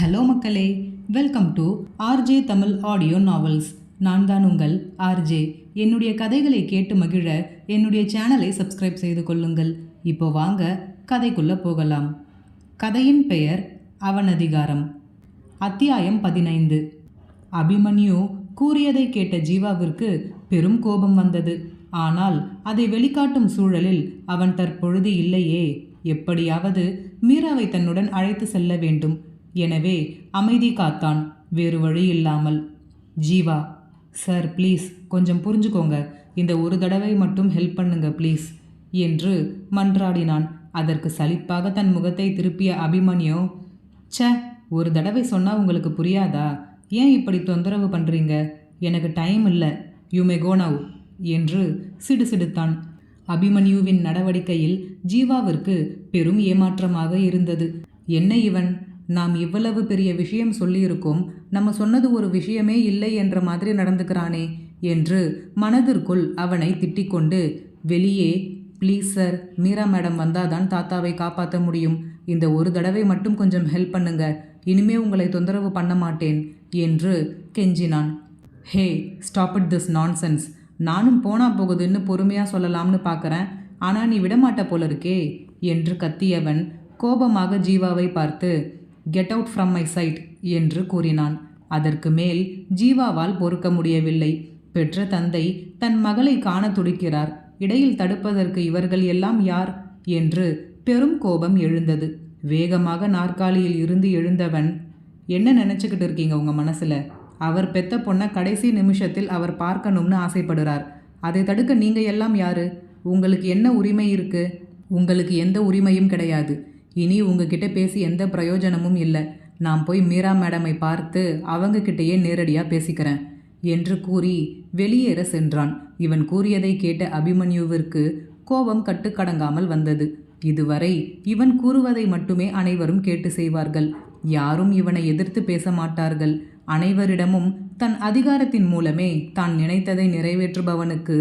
Hello மக்களே welcome to RJ Tamil audio novels. நான் தான் உங்கள் ஆர்ஜே என்னுடைய கதைகளை கேட்டு மகிழ என்னுடைய சேனலை சப்ஸ்கிரைப் செய்து கொள்ளுங்கள். இப்போ வாங்க கதைக்குள்ளே போகலாம். கதையின் பெயர் அவனதிகாரம். அத்தியாயம் பதினைந்து. அபிமன்யு கூறியதை கேட்ட ஜீவாவிற்கு பெரும் கோபம் வந்தது. ஆனால் அதை வெளிக்காட்டும் சூழலில் அவன் தற்பொழுது இல்லையே. எப்படியாவது மீராவை தன்னுடன் அழைத்து செல்ல வேண்டும். எனவே அமைதி காத்தான் வேறு வழி இல்லாமல். ஜீவா சார் ப்ளீஸ் கொஞ்சம் புரிஞ்சுக்கோங்க. இந்த ஒரு தடவை மட்டும் ஹெல்ப் பண்ணுங்க ப்ளீஸ் என்று மன்றாடினான். அதற்கு சலிப்பாக தன் முகத்தை திருப்பிய அபிமன்யு ச ஒரு தடவை சொன்னால் உங்களுக்கு புரியாதா? ஏன் இப்படி தொந்தரவு பண்ணுறீங்க எனக்கு டைம் இல்லை. யூ மே கோ நவ் என்று சிடுசிடுத்தான். அபிமன்யுவின் நடவடிக்கையில் ஜீவாவிற்கு பெரும் ஏமாற்றமாக இருந்தது. என்ன இவன்? நாம் இவ்வளவு பெரிய விஷயம் சொல்லியிருக்கோம் நம்ம சொன்னது ஒரு விஷயமே இல்லை என்ற மாதிரி நடந்துக்கிறானே என்று மனதிற்குள் அவனை திட்டிக்கொண்டு வெளியே ப்ளீஸ் சார் மீரா மேடம் வந்தாதான் தாத்தாவை காப்பாற்ற முடியும். இந்த ஒரு தடவை மட்டும் கொஞ்சம் ஹெல்ப் பண்ணுங்க. இனிமே உங்களை தொந்தரவு பண்ண மாட்டேன் என்று கெஞ்சினான். Hey stop it this nonsense நானும் போனா போகுதுன்னு பொறுமையாக சொல்லலாம்னு பார்க்குறேன் ஆனால் நீ விடமாட்ட போல இருக்கே என்று கத்தியவன் கோபமாக ஜீவாவை பார்த்து get out from my sight என்று கூறினான். அதற்கு மேல் ஜீவாவால் பொறுக்க முடியவில்லை. பெற்ற தந்தை தன் மகளை காண துடிக்கிறார். இடையில் தடுப்பதற்கு இவர்கள் எல்லாம் யார்? என்று பெரும் கோபம் எழுந்தது. வேகமாக நாற்காலியில் இருந்து எழுந்தவன் என்ன நினச்சிக்கிட்டு இருக்கீங்க உங்கள் மனசில்? அவர் பெத்த பொண்ணை கடைசி நிமிஷத்தில் அவர் பார்க்கணும்னு ஆசைப்படுறார். அதை தடுக்க நீங்கள் எல்லாம் யாரு? உங்களுக்கு என்ன உரிமை இருக்கு? உங்களுக்கு எந்த உரிமையும் கிடையாது. இனி உங்ககிட்ட பேசி எந்த பிரயோஜனமும் இல்லை. நான் போய் மீரா மேடமை பார்த்து அவங்க கிட்டேயே நேரடியாக பேசிக்கிறேன் என்று கூறி வெளியேற சென்றான். இவன் கூறியதை கேட்ட அபிமன்யுவிற்கு கோபம் கட்டுக்கடங்காமல் வந்தது. இதுவரை இவன் கூறுவதை மட்டுமே அனைவரும் கேட்டு செய்வார்கள். யாரும் இவனை எதிர்த்து பேச மாட்டார்கள். அனைவரிடமும் தன் அதிகாரத்தின் மூலமே தான் நினைத்ததை நிறைவேற்றுபவனுக்கு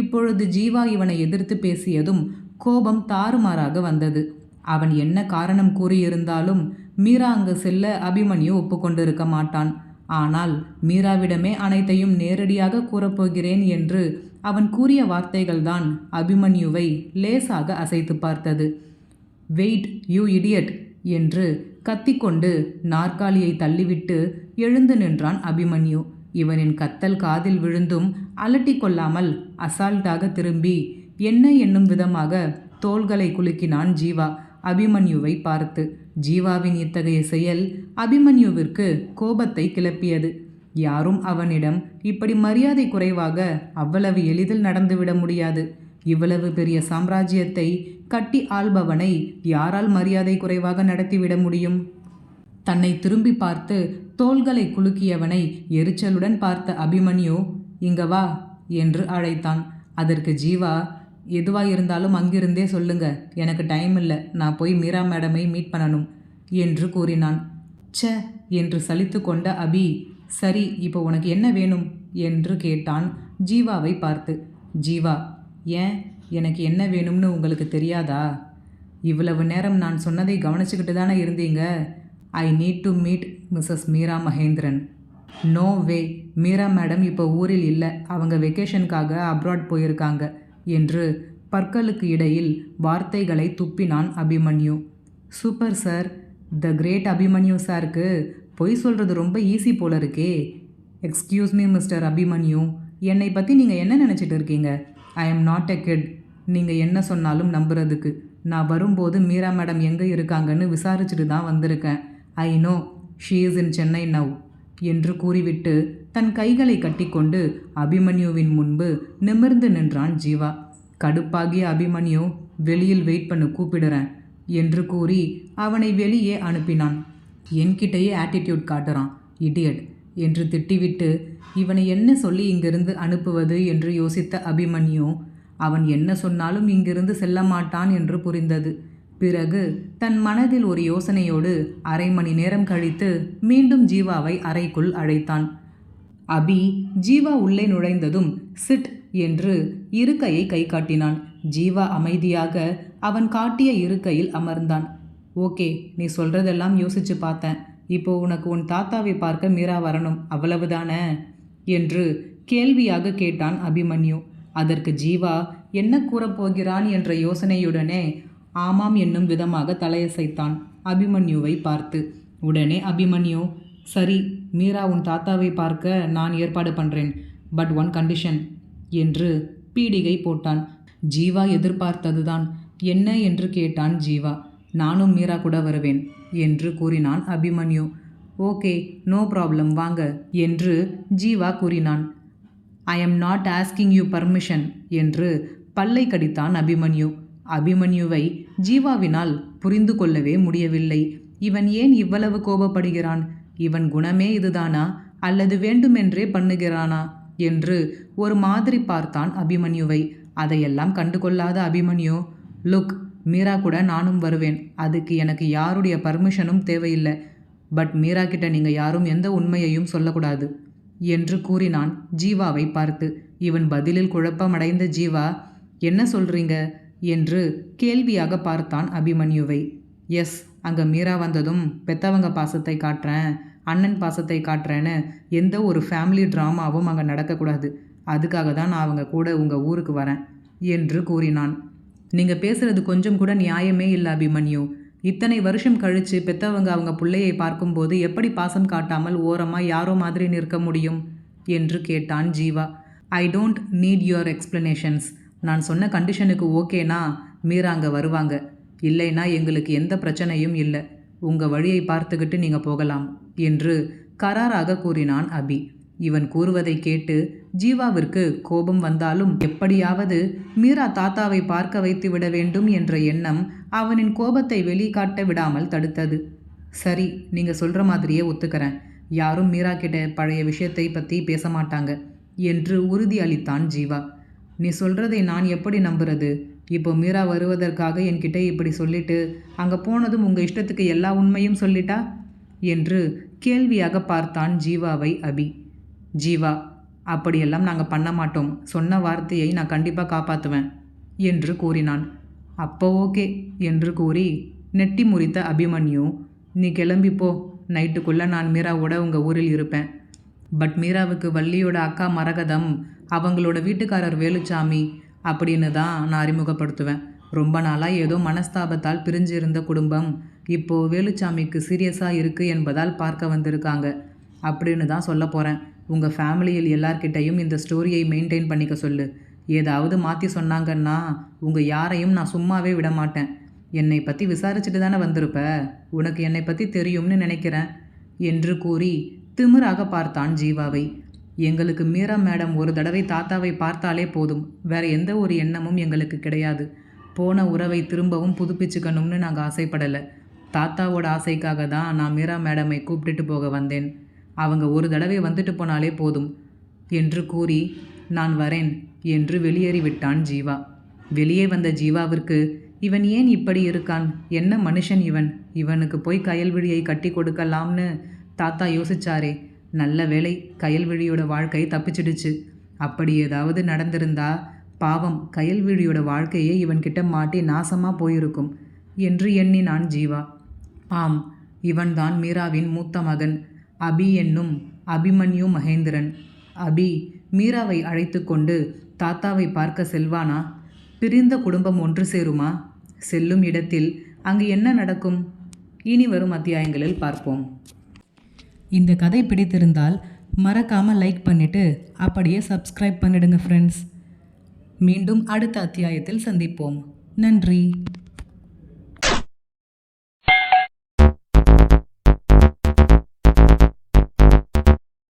இப்பொழுது ஜீவா இவனை எதிர்த்து பேசியதும் கோபம் தாறுமாறாக வந்தது. அவன் என்ன காரணம் கூறியிருந்தாலும் மீரா அங்கு செல்ல அபிமன்யு ஒப்புக்கொண்டிருக்க மாட்டான். ஆனால் மீராவிடமே அனைத்தையும் நேரடியாக கூறப்போகிறேன் என்று அவன் கூறிய வார்த்தைகள்தான் அபிமன்யுவை லேசாக அசைத்து பார்த்தது. வெயிட் யூ இடியட் என்று கத்திக்கொண்டு நாற்காலியை தள்ளிவிட்டு எழுந்து நின்றான் அபிமன்யு. இவனின் கத்தல் காதில் விழுந்தும் அலட்டி கொள்ளாமல் அசால்ட்டாக திரும்பி என்ன என்னும் விதமாக தோள்களை குலுக்கினான் ஜீவா. அபிமன்யுவை பார்த்து. ஜீவாவின் இத்தகைய செயல் அபிமன்யுவிற்கு கோபத்தை கிளப்பியது. யாரும் அவனிடம் இப்படி மரியாதை குறைவாக அவ்வளவு எளிதில் நடந்துவிட முடியாது. இவ்வளவு பெரிய சாம்ராஜ்யத்தை கட்டி ஆள்பவனை யாரால் மரியாதை குறைவாக நடத்திவிட முடியும்? தன்னை திரும்பி பார்த்து தோள்களை குலுக்கியவனை எரிச்சலுடன் பார்த்த அபிமன்யு இங்க வா என்று அழைத்தான். அதற்கு ஜீவா எதுவாக இருந்தாலும் அங்கிருந்தே சொல்லுங்க. எனக்கு டைம் இல்லை. நான் போய் மீரா மேடமை மீட் பண்ணணும் என்று கூறினான். ச்ச என்று சலித்து கொண்ட அபி சரி இப்போ உனக்கு என்ன வேணும்? என்று கேட்டான் ஜீவாவை பார்த்து. ஜீவா ஏன்? எனக்கு என்ன வேணும்னு உங்களுக்கு தெரியாதா? இவ்வளவு நேரம் நான் சொன்னதை கவனிச்சுக்கிட்டு தானே இருந்தீங்க? I need to meet Mrs Meera Mahendran. No way Meera madam இப்போ ஊரில் இல்லை. அவங்க வெக்கேஷனுக்காக அப்ராட் போயிருக்காங்க. என்று பற்களுக்கு இடையில் வார்த்தைகளை துப்பினான் Abhimanyu. Super sir. The great Abhimanyu சாருக்கு பொய் சொல்கிறது ரொம்ப ஈஸி போல இருக்கே எக்ஸ்கியூஸ் மீ மிஸ்டர் அபிமன்யு. என்னை பற்றி நீங்கள் என்ன நினச்சிட்டு இருக்கீங்க? I am not a kid. நீங்கள் என்ன சொன்னாலும் நம்புறதுக்கு. நான் வரும்போது மீரா மேடம் எங்கே இருக்காங்கன்னு விசாரிச்சுட்டு தான் வந்திருக்கேன். I know she is in Chennai now என்று கூறிவிட்டு தன் கைகளை கட்டிக்கொண்டு அபிமன்யுவின் முன்பு நிமிர்ந்து நின்றான் ஜீவா. கடுப்பாகிய அபிமன்யு வெளியில் வெயிட் பண்ணு கூப்பிடுறேன் என்று கூறி அவனை வெளியே அனுப்பினான். என்கிட்டயே ஆட்டிடியூட் காட்டுறான் இடியட் என்று திட்டிவிட்டு இவனை என்ன சொல்லி இங்கிருந்து அனுப்புவது? என்று யோசித்த அபிமன்யு அவன் என்ன சொன்னாலும் இங்கிருந்து செல்ல மாட்டான் என்று புரிந்தது. பிறகு தன் மனதில் ஒரு யோசனையோடு அரை மணி நேரம் கழித்து மீண்டும் ஜீவாவை அறைக்குள் அழைத்தான். அபி ஜீவா உள்ளே நுழைந்ததும் சிட் என்று இருக்கையை கை காட்டினான். ஜீவா அமைதியாக அவன் காட்டிய இருக்கையில் அமர்ந்தான். ஓகே நீ சொல்றதெல்லாம் யோசிச்சு பார்த்தேன். இப்போ உனக்கு உன் தாத்தாவை பார்க்க மீரா வரணும். அவ்வளவுதானே என்று கேள்வியாக கேட்டான் அபிமன்யு. அதற்கு ஜீவா என்ன கூறப் போகிறான் என்ற யோசனையுடனே ஆமாம் என்னும் விதமாக தலையசைத்தான். அபிமன்யுவை பார்த்து உடனே அபிமன்யு சரி மீரா உன் தாத்தாவை பார்க்க நான் ஏற்பாடு பண்ணுறேன் பட் ஒன் கண்டிஷன் என்று பீடிகை போட்டான். ஜீவா எதிர்பார்த்ததுதான். என்ன என்று கேட்டான் ஜீவா. நானும் மீரா கூட வருவேன் என்று கூறினான் அபிமன்யு. ஓகே நோ ப்ராப்ளம் வாங்க என்று ஜீவா கூறினான். I am not asking you permission என்று பல்லை கடித்தான் அபிமன்யு. அபிமன்யுவை ஜீவாவினால் புரிந்து கொள்ளவே முடியவில்லை. இவன் ஏன் இவ்வளவு கோபப்படுகிறான்? இவன் குணமே இதுதானா? அல்லது வேண்டுமென்றே பண்ணுகிறானா? என்று ஒரு மாதிரி பார்த்தான் அபிமன்யுவை. அதையெல்லாம் கண்டுகொள்ளாத அபிமன்யு லுக் மீரா கூட நானும் வருவேன். அதுக்கு எனக்கு யாருடைய பர்மிஷனும் தேவையில்லை. பட் மீரா கிட்ட நீங்கள் யாரும் எந்த உண்மையையும் சொல்லக்கூடாது என்று கூறினான் ஜீவாவை பார்த்து. இவன் பதிலில் குழப்பமடைந்த ஜீவா என்ன சொல்றீங்க? என்று கேள்வியாக பார்த்தான் அபிமன்யுவை. எஸ் அங்கே மீரா வந்ததும் பெத்தவங்க பாசத்தை காட்டுறேன். அண்ணன் பாசத்தை காட்டுறேன்னு எந்த ஒரு ஃபேமிலி ட்ராமாவும் அங்கே நடக்கக்கூடாது. அதுக்காக தான் நான் அவங்க கூட உங்கள் ஊருக்கு வரேன் என்று கூறினான். நீங்கள் பேசுறது கொஞ்சம் கூட நியாயமே இல்லை அபிமன்யு. இத்தனை வருஷம் கழித்து பெத்தவங்க அவங்க பிள்ளையை பார்க்கும்போது எப்படி பாசம் காட்டாமல் ஓரமாக யாரோ மாதிரி நிற்க முடியும்? என்று கேட்டான் Jeeva. I don't need your explanations நான் சொன்ன கண்டிஷனுக்கு ஓகேனா மீரா அங்கே வருவாங்க. இல்லைனா எங்களுக்கு எந்த பிரச்சனையும் இல்லை. உங்கள் வழியை பார்த்துக்கிட்டு நீங்கள் போகலாம் என்று கராராக கூறினான் அபி. இவன் கூறுவதை கேட்டு ஜீவாவிற்கு கோபம் வந்தாலும் எப்படியாவது மீரா தாத்தாவை பார்க்க வைத்து விட வேண்டும் என்ற எண்ணம் அவனின் கோபத்தை வெளிக்காட்ட விடாமல் தடுத்தது. சரி நீங்கள் சொல்கிற மாதிரியே ஒத்துக்கிறேன். யாரும் மீரா கிட்ட பழைய விஷயத்தை பற்றி பேச மாட்டாங்க என்று உறுதி அளித்தான் ஜீவா. நீ சொல்றதை நான் எப்படி நம்புறது? இப்போ மீரா வருவதற்காக என்கிட்ட இப்படி சொல்லிட்டு அங்கே போனதும் உங்கள் இஷ்டத்துக்கு எல்லா உண்மையும் சொல்லிட்டா? என்று கேள்வியாக பார்த்தான் ஜீவாவை அபி. ஜீவா அப்படியெல்லாம் நாங்கள் பண்ண மாட்டோம். சொன்ன வார்த்தையை நான் கண்டிப்பாக காப்பாற்றுவேன் என்று கூறினான். அப்போ ஓகே என்று கூறி நெட்டி முறித்த அபிமன்யு நீ கிளம்பிப்போ நைட்டுக்குள்ளே நான் மீராவோட உங்கள் ஊரில் இருப்பேன். பட் மீராவுக்கு வள்ளியோட அக்கா மரகதம் அவங்களோட வீட்டுக்காரர் வேலுச்சாமி அப்படின்னு தான் நான் அறிமுகப்படுத்துவேன். ரொம்ப நாளாக ஏதோ மனஸ்தாபத்தால் பிரிஞ்சு இருந்த குடும்பம் இப்போ வேலுச்சாமிக்கு சீரியஸாக இருக்குது என்பதால் பார்க்க வந்திருக்காங்க. அப்படின்னு தான் சொல்ல போகிறேன் உங்கள் ஃபேமிலியில் எல்லார்கிட்டையும் இந்த ஸ்டோரியை மெயின்டைன் பண்ணிக்க சொல்லு. ஏதாவது மாற்றி சொன்னாங்கன்னா உங்கள் யாரையும் நான் சும்மாவே விட மாட்டேன். என்னை பற்றி விசாரிச்சுட்டு தானே வந்திருப்ப? உனக்கு என்னை பற்றி தெரியும்னு நினைக்கிறேன். என்று கூறி திமிராக பார்த்தான் ஜீவாவை. எங்களுக்கு மீரா மேடம் ஒரு தடவை தாத்தாவை பார்த்தாலே போதும். வேற எந்த ஒரு எண்ணமும் எங்களுக்கு கிடையாது. போன உறவை திரும்பவும் புதுப்பிச்சுக்கணும்னு நாங்கள் ஆசைப்படலை. தாத்தாவோட ஆசைக்காக தான் நான் மீரா மேடமை கூப்பிட்டுட்டு போக வந்தேன். அவங்க ஒரு தடவை வந்துட்டு போனாலே போதும். என்று கூறி நான் வரேன் என்று வெளியேறிவிட்டான் ஜீவா. வெளியே வந்த ஜீவாவிற்கு இவன் ஏன் இப்படி இருக்கான்? என்ன மனுஷன் இவன்? இவனுக்கு போய் கயல்விழியை கட்டி கொடுக்கலாம்னு தாத்தா யோசிச்சாரே. நல்ல வேளை கயல்விழியோட வாழ்க்கை தப்பிச்சிடுச்சு. அப்படி ஏதாவது நடந்திருந்தா பாவம் கயல்விழியோட வாழ்க்கையே இவன்கிட்ட மாட்டி நாசமாக போயிருக்கும் என்று எண்ணினான் ஜீவா. ஆம் இவன்தான் மீராவின் மூத்த மகன். அபி என்னும் அபிமன்யு மகேந்திரன். அபி மீராவை அழைத்து கொண்டு தாத்தாவை பார்க்க செல்வானா? பிரிந்த குடும்பம் ஒன்று சேருமா? செல்லும் இடத்தில் அங்கு என்ன நடக்கும்? இனி வரும் அத்தியாயங்களில் பார்ப்போம். இந்த கதை பிடித்திருந்தால் மறக்காமல் லைக் பண்ணிவிட்டு அப்படியே சப்ஸ்கிரைப் பண்ணிடுங்க ஃப்ரெண்ட்ஸ் மீண்டும் அடுத்த அத்தியாயத்தில் சந்திப்போம். நன்றி.